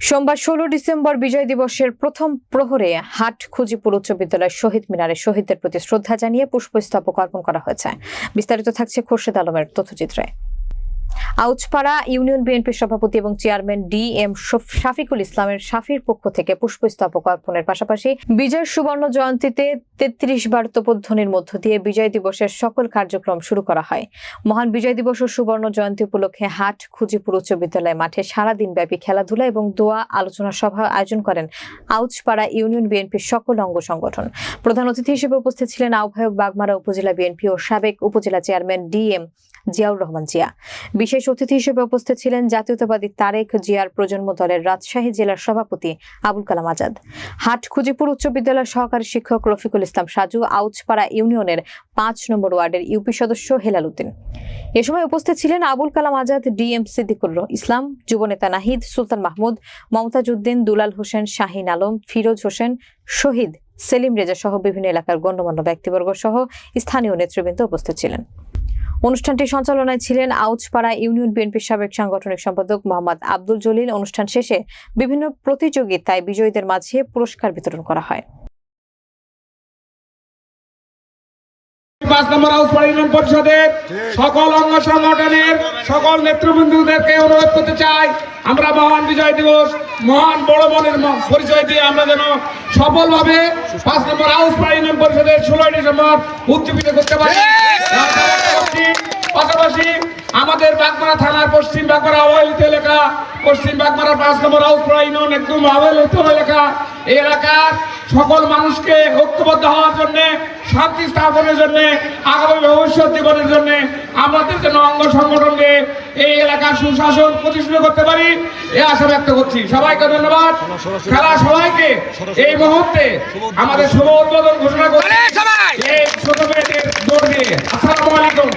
সোমবার ষোলো ডিসেম্বর বিজয় দিবসের প্রথম প্রহরে হাট খুজিপুর উচ্চ বিদ্যালয় শহীদ মিনারে শহীদদের প্রতি শ্রদ্ধা জানিয়ে পুষ্পস্তবক অর্পণ করা হয়েছে। বিস্তারিত থাকছে খোরশেদ আলমের তথ্যচিত্রে। আউচপাড়া ইউনিয়ন বিএনপির সভাপতি এবং চেয়ারম্যান ডি এম শাফিকুল ইসলামের শাফির পক্ষ থেকে পুষ্পস্তবক অর্পণের পাশাপাশি বিজয় সুবর্ণ জয়ন্তীতে তেত্রিশ বার তোপধ্বনির মধ্য দিয়ে বিজয় দিবসের সকল কার্যক্রম শুরু করা হয়। মহান বিজয় দিবস ও সুবর্ণ জয়ন্তী উপলক্ষে হাট, খুজিপুর উচ্চ বিদ্যালয় মাঠে সারাদিন ব্যাপী খেলাধুলা এবং দোয়া আলোচনা সভা আয়োজন করেন আউচপাড়া ইউনিয়ন বিএনপির সকল অঙ্গ সংগঠন। প্রধান অতিথি হিসেবে উপস্থিত ছিলেন আহ্বায়ক বাগমারা উপজেলা বিএনপি ও সাবেক উপজেলা chairman D M Ziaur Rahman Zia. বিশেষ অতিথি হিসেবে উপস্থিত ছিলেন জাতীয়তাবাদী তারেক জিয়ার প্রজন্ম দলের রাজশাহী জেলার সভাপতি আবুল কালাম আজাদ। হাট খুজিপুর উচ্চ বিদ্যালয়ের সহকারী শিক্ষক রফিকুল ইসলাম সাজু আউচপাড়া ইউনিয়নের পাঁচ নম্বর ওয়ার্ডের ইউপি সদস্য হেলাল উদ্দিন। এ সময় উপস্থিত ছিলেন আবুল কালাম আজাদ, ডিএম সিদ্দিকুর ইসলাম, যুবনেতা নাহিদ, সুলতান মাহমুদ, মমতাজ উদ্দিন, দুলাল হোসেন, শাহিন আলম, ফিরোজ হোসেন, শহীদ, সেলিম রেজা সহ বিভিন্ন এলাকার গণ্যমান্য ব্যক্তিবর্গ সহ স্থানীয় নেতৃবৃন্দ উপস্থিত ছিলেন। অনুষ্ঠানটি সঞ্চালনায় ছিলেন আউচপাড়া ইউনিয়ন বিএনপির সাবেক সাংগঠনিক সম্পাদক মোহাম্মদ আব্দুল জলিল। অনুষ্ঠান শেষে বিভিন্ন প্রতিযোগিতায় বিজয়ীদের মাঝে পুরস্কার বিতরণ করা হয়। পাঁচ নম্বর ইউনিয়ন পরিষদের সকল অঙ্গ সংগঠনের সকল নেতৃবৃন্দদেরকে অনুরোধ করতে চাই, আমরা মহান বিজয় দিবস, মহান বড় বোনের পরিচয় দিয়ে আমরা যেন সফলভাবে পাঁচ নম্বর হাউস ইউনিয়ন পরিষদের ষোলোই ডিসেম্বর উদযাপিত করতে পারি। পশ্চিম বাগমারা পাঁচ নম্বর হাউস ইউনিয়ন একদম এলাকা এই এলাকার সকল মানুষকে ঐক্যবদ্ধ হওয়ার জন্য শান্তি স্থাপনের জন্য আগামী ভবিষ্যৎ জীবনের জন্য আমাদের জন্য অঙ্গ সংগঠনকে এই এলাকার সুশাসন প্রতিষ্ঠিত করতে পারি এ আশা ব্যক্ত করছি। সবাইকে ধন্যবাদ। খেলা সবাইকে এই মুহূর্তে আমাদের শুভ উদ্বোধন ঘোষণা করছি। এই ছোট মেয়েদের জোর দিয়ে। আসসালামু আলাইকুম।